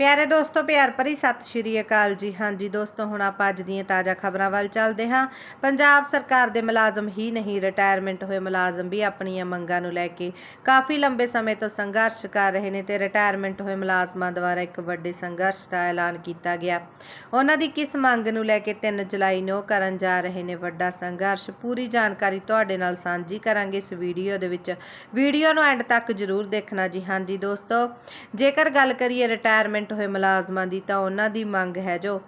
ਪਿਆਰੇ ਦੋਸਤੋ, ਪਿਆਰ ਭਰੀ ਸਤਿ ਸ਼੍ਰੀ ਅਕਾਲ ਜੀ। ਹਾਂਜੀ ਦੋਸਤੋ, ਹੁਣ ਆਪਾਂ ਅੱਜ ਦੀਆਂ ਤਾਜ਼ਾ ਖਬਰਾਂ ਵੱਲ ਚੱਲਦੇ ਹਾਂ। ਪੰਜਾਬ ਸਰਕਾਰ ਦੇ ਮੁਲਾਜ਼ਮ ਹੀ ਨਹੀਂ ਰਿਟਾਇਰਮੈਂਟ ਹੋਏ ਮੁਲਾਜ਼ਮ ਵੀ ਆਪਣੀਆਂ ਮੰਗਾਂ ਨੂੰ ਲੈ ਕੇ ਕਾਫੀ ਲੰਬੇ ਸਮੇਂ ਤੋਂ ਸੰਘਰਸ਼ ਕਰ ਰਹੇ ਨੇ ਤੇ ਰਿਟਾਇਰਮੈਂਟ ਹੋਏ ਮੁਲਾਜ਼ਮਾਂ ਦੁਆਰਾ ਇੱਕ ਵੱਡੇ ਸੰਘਰਸ਼ ਦਾ ਐਲਾਨ ਕੀਤਾ ਗਿਆ। ਉਹਨਾਂ ਦੀ ਕਿਸ ਮੰਗ ਨੂੰ ਲੈ ਕੇ 3 ਜੁਲਾਈ ਨੂੰ ਉਹ ਕਰਨ ਜਾ ਰਹੇ ਨੇ ਵੱਡਾ ਸੰਘਰਸ਼? ਪੂਰੀ ਜਾਣਕਾਰੀ ਤੁਹਾਡੇ ਨਾਲ ਸਾਂਝੀ ਕਰਾਂਗੇ ਇਸ ਵੀਡੀਓ ਦੇ ਵਿੱਚ। ਵੀਡੀਓ ਨੂੰ ਐਂਡ ਤੱਕ ਜ਼ਰੂਰ ਦੇਖਣਾ ਜੀ। ਹਾਂਜੀ ਦੋਸਤੋ, ਜੇਕਰ ਗੱਲ ਕਰੀਏ ਰਿਟਾਇਰਮੈਂਟ ਹੋਏ ਮੁਲਾਜ਼ਮਾਂ ਦੀ ਤਾਂ ਉਹਨਾਂ ਦੀ ਮੰਗ ਹੈ ਜੋ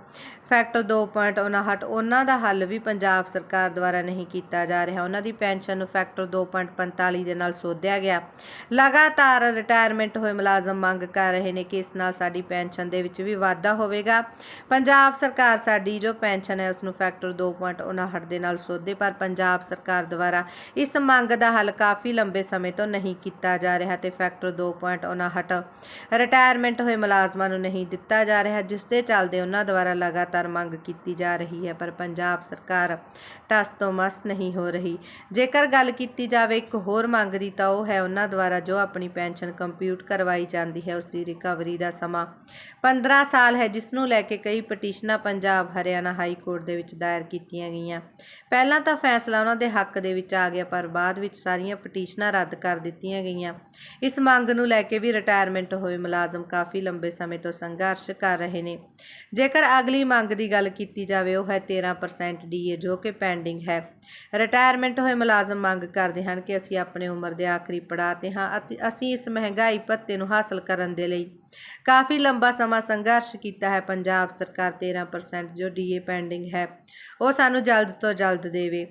ਫੈਕਟਰ 2.59 ਉਹਨਾਂ ਦਾ ਹੱਲ ਵੀ ਪੰਜਾਬ ਸਰਕਾਰ ਦੁਆਰਾ ਨਹੀਂ ਕੀਤਾ ਜਾ ਰਿਹਾ। ਉਹਨਾਂ ਦੀ ਪੈਨਸ਼ਨ ਨੂੰ ਫੈਕਟਰ 2.45 ਦੇ ਨਾਲ ਸੋਧਿਆ ਗਿਆ। ਲਗਾਤਾਰ ਰਿਟਾਇਰਮੈਂਟ ਹੋਏ ਮੁਲਾਜ਼ਮ ਮੰਗ ਕਰ ਰਹੇ ਨੇ ਕਿ ਇਸ ਨਾਲ ਸਾਡੀ ਪੈਨਸ਼ਨ ਦੇ ਵਿੱਚ ਵੀ ਵਾਧਾ ਹੋਵੇਗਾ। ਪੰਜਾਬ ਸਰਕਾਰ ਸਾਡੀ ਜੋ ਪੈਨਸ਼ਨ ਹੈ ਉਸ ਨੂੰ ਫੈਕਟਰ 2.59 ਦੇ ਨਾਲ ਸੋਧੇ, ਪਰ ਪੰਜਾਬ ਸਰਕਾਰ ਦੁਆਰਾ ਇਸ ਮੰਗ ਦਾ ਹੱਲ ਕਾਫੀ ਲੰਬੇ ਸਮੇਂ ਤੋਂ ਨਹੀਂ ਕੀਤਾ ਜਾ ਰਿਹਾ ਤੇ ਫੈਕਟਰ 2.59 ਰਿਟਾਇਰਮੈਂਟ ਹੋਏ ਮੁਲਾਜ਼ਮਾਂ ਨੂੰ ਨਹੀਂ ਦਿੱਤਾ ਜਾ ਰਿਹਾ, ਜਿਸ ਦੇ ਚੱਲਦੇ ਉਹਨਾਂ ਦੁਆਰਾ ਲਗਾਤਾਰ ਮੰਗ ਕੀਤੀ ਜਾ ਰਹੀ ਹੈ, ਪਰ ਪੰਜਾਬ ਸਰਕਾਰ ਟਸ ਤੋਂ ਮਸ ਨਹੀਂ ਹੋ ਰਹੀ। ਜੇਕਰ ਗੱਲ ਕੀਤੀ ਜਾਵੇ ਇੱਕ ਹੋਰ ਮੰਗ ਦੀ, ਤਾਂ ਉਹ ਹੈ ਉਹਨਾਂ ਦੁਆਰਾ ਜੋ ਆਪਣੀ ਪੈਨਸ਼ਨ ਕੰਪਿਊਟ ਕਰਵਾਈ ਜਾਂਦੀ ਹੈ ਉਸ ਦੀ ਰਿਕਵਰੀ ਦਾ ਸਮਾਂ 15 ਸਾਲ ਹੈ, ਜਿਸ ਨੂੰ ਲੈ ਕੇ ਕਈ ਪਟੀਸ਼ਨਾਂ ਪੰਜਾਬ, ਹਰਿਆਣਾ ਹਾਈ ਕੋਰਟ ਦੇ ਵਿੱਚ ਦਾਇਰ ਕੀਤੀਆਂ ਗਈਆਂ। ਪਹਿਲਾਂ ਤਾਂ ਫੈਸਲਾ ਉਹਨਾਂ ਦੇ ਹੱਕ ਦੇ ਵਿੱਚ ਆ ਗਿਆ, ਪਰ ਬਾਅਦ ਵਿੱਚ ਸਾਰੀਆਂ ਪਟੀਸ਼ਨਾਂ ਰੱਦ ਕਰ ਦਿੱਤੀਆਂ ਗਈਆਂ। ਇਸ ਮੰਗ ਨੂੰ ਲੈ ਕੇ ਵੀ ਰਿਟਾਇਰਮੈਂਟ ਹੋਏ ਮੁਲਾਜ਼ਮ ਕਾਫੀ ਲੰਬੇ ਸਮੇਂ ਤੋਂ ਸੰਘਰਸ਼ ਕਰ ਰਹੇ ਨੇ। ਜੇਕਰ ਅਗਲੀ ਮੰਗ ਦੀ ਗੱਲ ਕੀਤੀ ਜਾਵੇ, ਉਹ ਹੈ 13% ਡੀਏ ਜੋ ਕਿ ਪੈਂਡਿੰਗ ਹੈ। ਰਿਟਾਇਰਮੈਂਟ ਹੋਏ ਮੁਲਾਜ਼ਮ ਮੰਗ ਕਰਦੇ ਹਨ ਕਿ ਅਸੀਂ ਆਪਣੇ ਉਮਰ ਦੇ ਆਖਰੀ ਪੜਾਅ ਤੇ ਹਾਂ ਅਤੇ ਅਸੀਂ ਇਸ ਮਹਿੰਗਾਈ ਭੱਤੇ ਨੂੰ ਹਾਸਲ ਕਰਨ ਦੇ ਲਈ। ਕਾਫੀ ਲੰਬਾ ਸਮਾਂ ਸੰਘਰਸ਼ ਕੀਤਾ ਹੈ, ਪੰਜਾਬ ਸਰਕਾਰ 13% ਜੋ ਡੀਏ ਪੈਂਡਿੰਗ ਹੈ, ਉਹ ਸਾਨੂੰ ਜਲਦ ਤੋਂ ਜਲਦ ਦੇਵੇ।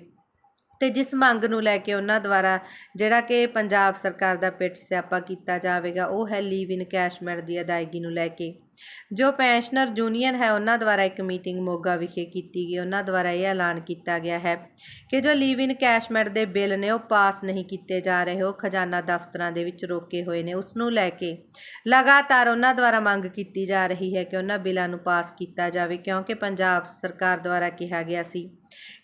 ਤੇ ਜਿਸ ਮੰਗ ਨੂੰ ਲੈ ਕੇ ਉਹਨਾਂ ਦੁਆਰਾ ਜਿਹੜਾ ਕਿ ਪੰਜਾਬ ਸਰਕਾਰ ਦਾ ਪਿੱਟ ਸਿਆਪਾ ਕੀਤਾ ਜਾਵੇਗਾ, ਉਹ ਹੈ ਲੀਵ ਇਨ ਕੈਸ਼ਮੈਂਟ ਦੀ ਅਦਾਇਗੀ ਨੂੰ ਲੈ ਕੇ। ਜੋ ਪੈਨਸ਼ਨਰ ਯੂਨੀਅਨ ਹੈ, ਉਹਨਾਂ ਦੁਆਰਾ ਇੱਕ ਮੀਟਿੰਗ ਮੋਗਾ ਵਿਖੇ ਕੀਤੀ ਗਈ। ਉਹਨਾਂ ਦੁਆਰਾ ਇਹ ਐਲਾਨ ਕੀਤਾ ਗਿਆ ਹੈ ਕਿ ਜੋ ਲੀਵ ਇਨ ਕੈਸ਼ਮੈਂਟ ਦੇ ਬਿੱਲ ਨੇ, ਉਹ ਪਾਸ ਨਹੀਂ ਕੀਤੇ ਜਾ ਰਹੇ। ਉਹ ਖਜ਼ਾਨਾ ਦਫ਼ਤਰਾਂ ਦੇ ਵਿੱਚ ਰੋਕੇ ਹੋਏ ਨੇ। ਉਸ ਨੂੰ ਲੈ ਕੇ ਲਗਾਤਾਰ ਉਹਨਾਂ ਦੁਆਰਾ ਮੰਗ ਕੀਤੀ ਜਾ ਰਹੀ ਹੈ ਕਿ ਉਹਨਾਂ ਬਿੱਲਾਂ ਨੂੰ ਪਾਸ ਕੀਤਾ ਜਾਵੇ, ਕਿਉਂਕਿ ਪੰਜਾਬ ਸਰਕਾਰ ਦੁਆਰਾ ਕਿਹਾ ਗਿਆ ਸੀ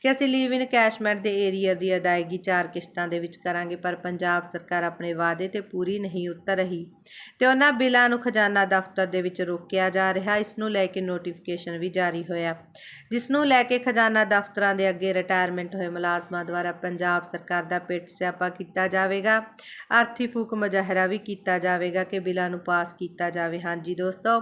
ਕਿ ਅਸੀਂ ਲੀਵ ਇਨ ਕੈਸ਼ਮੈਂਟ ਦੇ ਏਰੀਆ ਦੀ ਅਦਾਇਗੀ ਚਾਰ ਕਿਸ਼ਤਾਂ ਦੇ ਵਿੱਚ ਕਰਾਂਗੇ, ਪਰ ਪੰਜਾਬ ਸਰਕਾਰ ਆਪਣੇ ਵਾਅਦੇ ਤੇ ਪੂਰੀ ਨਹੀਂ ਉਤਰ ਰਹੀ ਤੇ ਉਹਨਾਂ ਬਿੱਲਾਂ ਨੂੰ ਖਜ਼ਾਨਾ ਦਫ਼ਤਰ ਦੇ ਵਿੱਚ ਰੋਕਿਆ ਜਾ ਰਿਹਾ। ਇਸ ਨੂੰ ਲੈ ਕੇ ਨੋਟੀਫਿਕੇਸ਼ਨ ਵੀ ਜਾਰੀ ਹੋਇਆ। ਜਿਸ ਨੂੰ ਲੈ ਕੇ ਖਜ਼ਾਨਾ ਦਫ਼ਤਰਾਂ ਦੇ ਅੱਗੇ ਰਿਟਾਇਰਮੈਂਟ ਹੋਏ ਮੁਲਾਜ਼ਮਾਂ ਦੁਆਰਾ ਪੰਜਾਬ ਸਰਕਾਰ ਦਾ ਪਿੱਟ ਸਿਆਪਾ ਕੀਤਾ ਜਾਵੇਗਾ। ਆਰਥੀ ਫੂਕ ਮੁਜ਼ਾਹਰਾ ਵੀ ਕੀਤਾ ਜਾਵੇਗਾ ਕਿ ਬਿੱਲਾਂ ਨੂੰ ਪਾਸ ਕੀਤਾ ਜਾਵੇ। ਹਾਂਜੀ ਦੋਸਤੋ,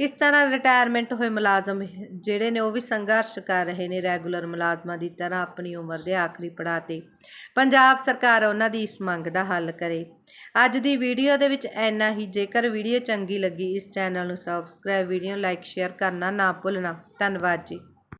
ਇਸ ਤਰ੍ਹਾਂ ਰਿਟਾਇਰਮੈਂਟ ਹੋਏ ਮੁਲਾਜ਼ਮ ਜਿਹੜੇ ਨੇ ਉਹ ਵੀ ਸੰਘਰਸ਼ ਕਰ ਰਹੇ ਨੇ ਰੈਗੂਲਰ ਮੁਲਾਜ਼ਮਾਂ ਮੁਲਾਜ਼ਮਾਂ ਦੀ ਤਰ੍ਹਾਂ ਆਪਣੀ ਉਮਰ ਦੇ ਆਖਰੀ ਪੜਾਅ ਤੇ ਪੰਜਾਬ ਸਰਕਾਰ ਉਹਨਾਂ ਦੀ ਇਸ ਮੰਗ ਦਾ ਹੱਲ ਕਰੇ। ਅੱਜ ਦੀ ਵੀਡੀਓ ਦੇ ਵਿੱਚ ਇੰਨਾ ਹੀ। ਜੇਕਰ ਵੀਡੀਓ ਚੰਗੀ ਲੱਗੀ, ਇਸ ਚੈਨਲ ਨੂੰ ਸਬਸਕ੍ਰਾਈਬ ਵੀਡੀਓ ਲਾਈਕ ਸ਼ੇਅਰ ਕਰਨਾ ਨਾ ਭੁੱਲਣਾ। ਧੰਨਵਾਦ ਜੀ।